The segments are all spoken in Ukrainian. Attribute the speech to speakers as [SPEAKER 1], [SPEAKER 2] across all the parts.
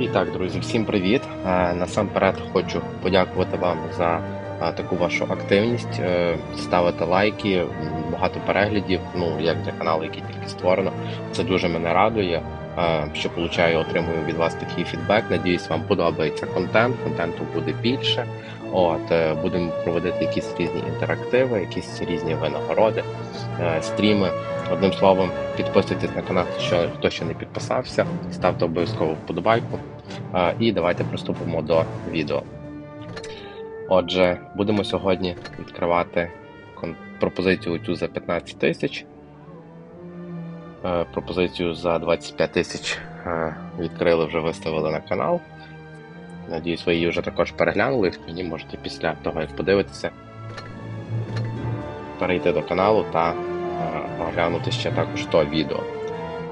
[SPEAKER 1] І так, друзі, всім привіт! Е, Насамперед хочу подякувати вам за е, таку вашу активність. Е, Ставити лайки, багато переглядів. Ну як для каналу, який тільки створено. Це дуже мене радує. Е, Що получаю, отримую від вас такий фідбек. Надіюсь, вам подобається контент. Контенту буде більше. От е, будемо проводити якісь різні інтерактиви, якісь різні винагороди, е, стріми. Одним словом, підписуйтесь на канал, що хто ще не підписався, ставте обов'язково вподобайку. І давайте приступимо до відео. Отже, будемо сьогодні відкривати пропозицію цю за 15 тисяч. Е, Пропозицію за 25 тисяч е, відкрили, вже виставили на канал. Надіюсь, ви її вже також переглянули. Якщо ні, можете після того, як подивитеся, перейти до каналу та е, оглянути ще також то відео.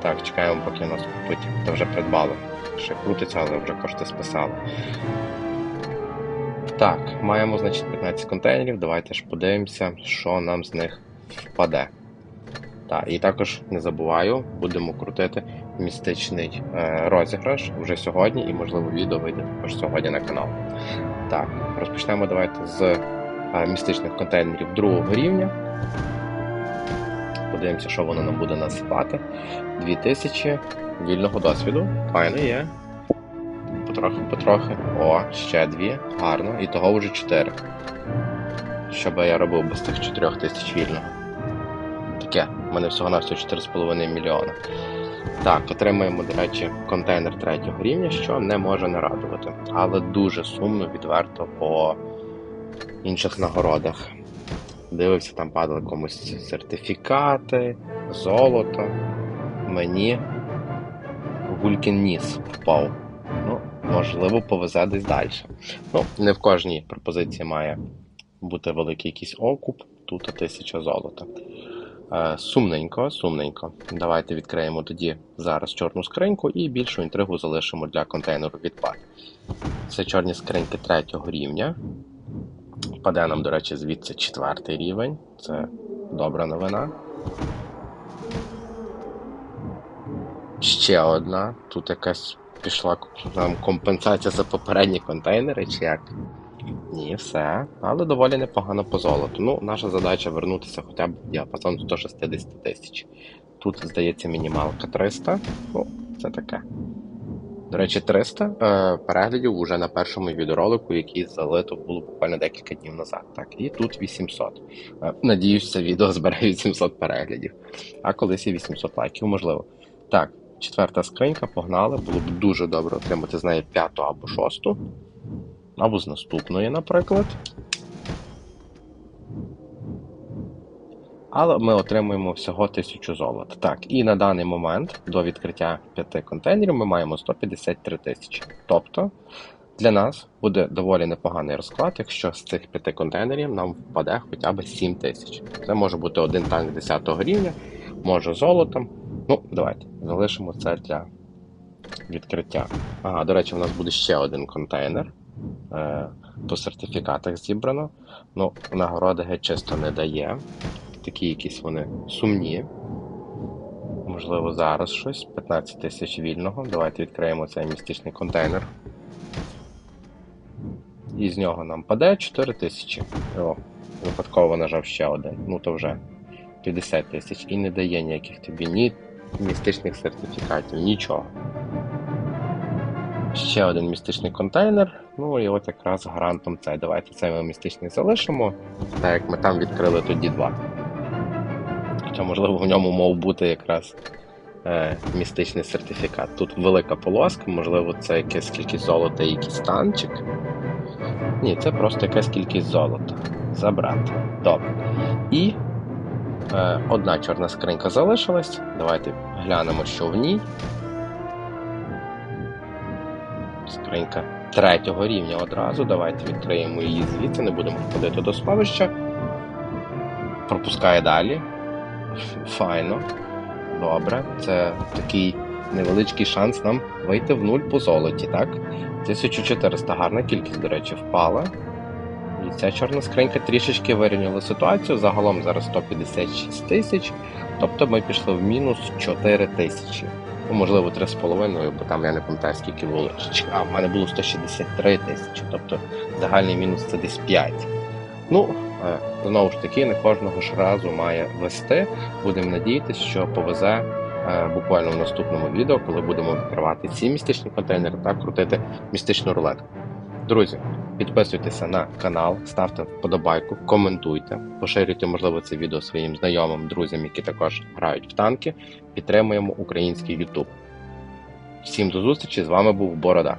[SPEAKER 1] Так, чекаємо, поки нас купить. Та вже придбали. Ще крутиться, але вже кошти списали. Так, маємо, значить, 15 контейнерів. Давайте ж подивимося, що нам з них впаде. Так, і також не забуваю, будемо крутити містичний е, розіграш вже сьогодні, і, можливо, відео вийде також сьогодні на канал. Так, розпочнемо давайте з е, містичних контейнерів другого рівня. Подивимося, що воно нам буде насипати. 2000 вільного досвіду. Файно є. Потрохи, потрохи. О, ще дві. Гарно. І того вже 4. Що би я робив без тих 4000 вільного? Таке, в мене всього на всього 4,5 мільйона. Так, отримаємо, до речі, контейнер третього рівня, що не може не радувати. Але дуже сумно, відверто по інших нагородах. Дивився, там падали комусь сертифікати, золото. Мені Гулькін ніс впав. Ну, можливо, повезе десь далі. Ну, не в кожній пропозиції має бути великий якийсь окуп, тут тисяча золота. Е, Сумненько, сумненько. Давайте відкриємо тоді зараз чорну скриньку і більшу інтригу залишимо для контейнеру відпад. Це чорні скриньки третього рівня. Паде нам, до речі, звідси четвертий рівень. Це добра новина. Ще одна. Тут якась пішла нам компенсація за попередні контейнери, чи як? Ні, все. Але доволі непогано по золоту. Ну, наша задача вернутися хоча б в діапазон 160 тисяч. Тут, здається, мінімалка 300. Ну, це таке. До речі, 300 е, переглядів уже на першому відеоролику, який залито було буквально декілька днів назад. Так, і тут 800. Е, надіюсь, це відео збере 800 переглядів. А колись і 800 лайків, можливо. Так, четверта скринька, погнали. Було б дуже добре отримати з неї п'яту або шосту. Або з наступної, наприклад. Але ми отримуємо всього 1000 золота. Так, і на даний момент до відкриття 5 контейнерів ми маємо 153 тисячі. Тобто для нас буде доволі непоганий розклад, якщо з цих 5 контейнерів нам впаде хоча б 7 тисяч. Це може бути один танк 10 рівня, може золотом. Ну, давайте залишимо це для відкриття. Ага, до речі, у нас буде ще один контейнер. Е, по сертифікатах зібрано. Ну, нагороди геть чисто не дає. Такі якісь вони сумні. Можливо, зараз щось. 15 тисяч вільного. Давайте відкриємо цей містичний контейнер. І з нього нам паде 4 тисячі. О, випадково нажав ще один. Ну то вже 50 тисяч. І не дає ніяких тобі ні містичних сертифікатів, нічого. Ще один містичний контейнер. Ну і от якраз гарантом цей. Давайте цей ми містичний залишимо, так як ми там відкрили тоді два. Хоча, можливо, в ньому мав бути якраз е, містичний сертифікат. Тут велика полоска, можливо, це якась кількість золота і якийсь танчик. Ні, це просто якась кількість золота. Забрати. Добре. І е, одна чорна скринька залишилась. Давайте глянемо, що в ній. Скринька третього рівня одразу. Давайте відкриємо її звідси, не будемо входити до сховища. Пропускає далі. Файно. Добре. Це такий невеличкий шанс нам вийти в нуль по золоті, так? 1400 гарна кількість, до речі, впала. І ця чорна скринька трішечки вирівняла ситуацію. Загалом зараз 156 тисяч. Тобто ми пішли в мінус 4 тисячі. Ну, можливо, 3,5, бо там я не пам'ятаю, скільки було. А, в мене було 163 тисячі, тобто загальний мінус це десь 5. Ну, е, знову ж таки, не кожного ж разу має вести. Будемо надіятися, що повезе е, буквально в наступному відео, коли будемо відкривати ці містичні контейнери та крутити містичну рулетку. Друзі, підписуйтеся на канал, ставте вподобайку, коментуйте, поширюйте, можливо, це відео своїм знайомим, друзям, які також грають в танки. Підтримуємо український YouTube. Всім до зустрічі! З вами був Борода.